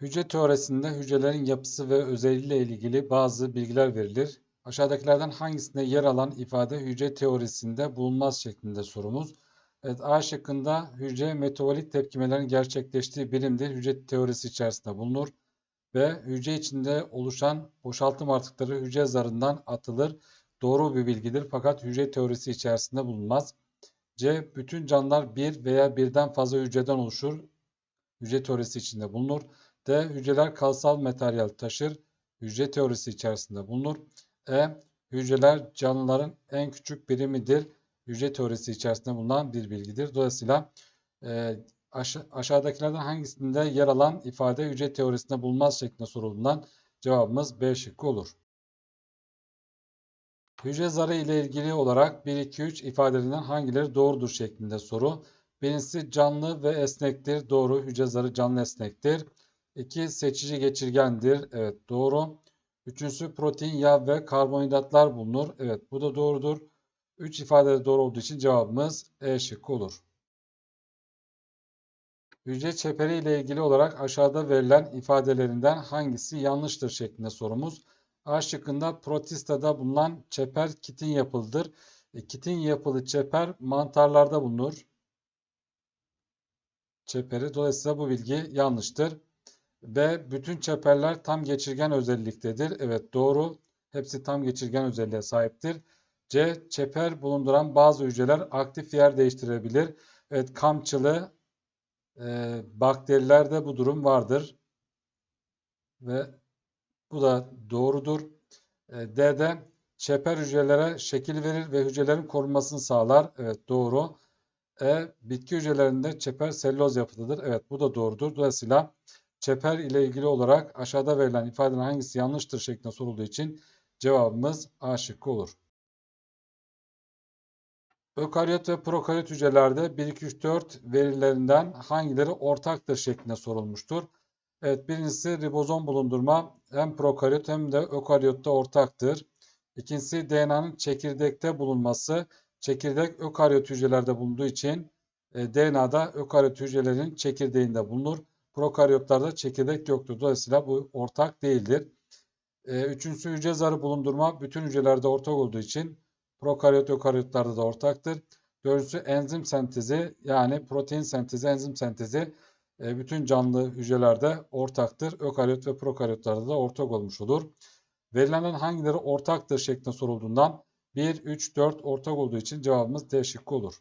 Hücre teorisinde hücrelerin yapısı ve özelliğiyle ilgili bazı bilgiler verilir. Aşağıdakilerden hangisinde yer alan ifade hücre teorisinde bulunmaz şeklinde sorumuz. Evet, A şıkkında hücre metabolik tepkimelerin gerçekleştiği birimdir. Hücre teorisi içerisinde bulunur. B. Hücre içinde oluşan boşaltım artıkları hücre zarından atılır. Doğru bir bilgidir fakat hücre teorisi içerisinde bulunmaz. C. Bütün canlılar bir veya birden fazla hücreden oluşur. Hücre teorisi içinde bulunur. D. Hücreler kalsal materyal taşır. Hücre teorisi içerisinde bulunur. E. Hücreler canlıların en küçük birimidir. Hücre teorisi içerisinde bulunan bir bilgidir. Dolayısıyla e, aş aşağıdakilerden hangisinde yer alan ifade hücre teorisinde bulunmaz şeklinde sorulduğundan cevabımız B şıkkı olur. Hücre zarı ile ilgili olarak 1, 2, 3 ifadelerinden hangileri doğrudur şeklinde soru. Birincisi canlı ve esnektir. Doğru. Hücre zarı canlı esnektir. 2. Seçici geçirgendir. Evet doğru. Üçüncüsü protein, yağ ve karbonhidratlar bulunur. Evet bu da doğrudur. 3 ifade de doğru olduğu için cevabımız E şıkkı olur. Hücre çeperi ile ilgili olarak aşağıda verilen ifadelerinden hangisi yanlıştır şeklinde sorumuz. A şıkkında protistada bulunan çeper kitin yapılıdır. E, kitin yapılı çeper mantarlarda bulunur. Çeperi. Dolayısıyla bu bilgi yanlıştır. B. Bütün çeperler tam geçirgen özelliktedir. Evet doğru. Hepsi tam geçirgen özelliğe sahiptir. C. Çeper bulunduran bazı hücreler aktif yer değiştirebilir. Evet kamçılı e, bakterilerde bu durum vardır. Ve bu da doğrudur. E, D'de çeper hücrelere şekil verir ve hücrelerin korunmasını sağlar. Evet doğru. E. Bitki hücrelerinde çeper selüloz yapıdadır. Evet bu da doğrudur. Dolayısıyla çeper ile ilgili olarak aşağıda verilen ifadenin hangisi yanlıştır şeklinde sorulduğu için cevabımız A şıkkı olur. Ökaryot ve prokaryot hücrelerde 1, 2, 3, 4 verilerinden hangileri ortaktır şeklinde sorulmuştur. Evet birincisi ribozom bulundurma hem prokaryot hem de ökaryotta ortaktır. İkincisi DNA'nın çekirdekte bulunması. Çekirdek ökaryot hücrelerde bulunduğu için e, DNA'da ökaryot hücrelerin çekirdeğinde bulunur. Prokaryotlarda çekirdek yoktur. Dolayısıyla bu ortak değildir. E, üçüncüsü hücre zarı bulundurma bütün hücrelerde ortak olduğu için prokaryot ökaryotlarda da ortaktır. Dördüncüsü enzim sentezi yani protein sentezi, enzim sentezi e, bütün canlı hücrelerde ortaktır. Ökaryot ve prokaryotlarda da ortak olmuş olur. Verilenlerin hangileri ortaktır şeklinde sorulduğundan 1, 3, 4 ortak olduğu için cevabımız D şıkkı olur.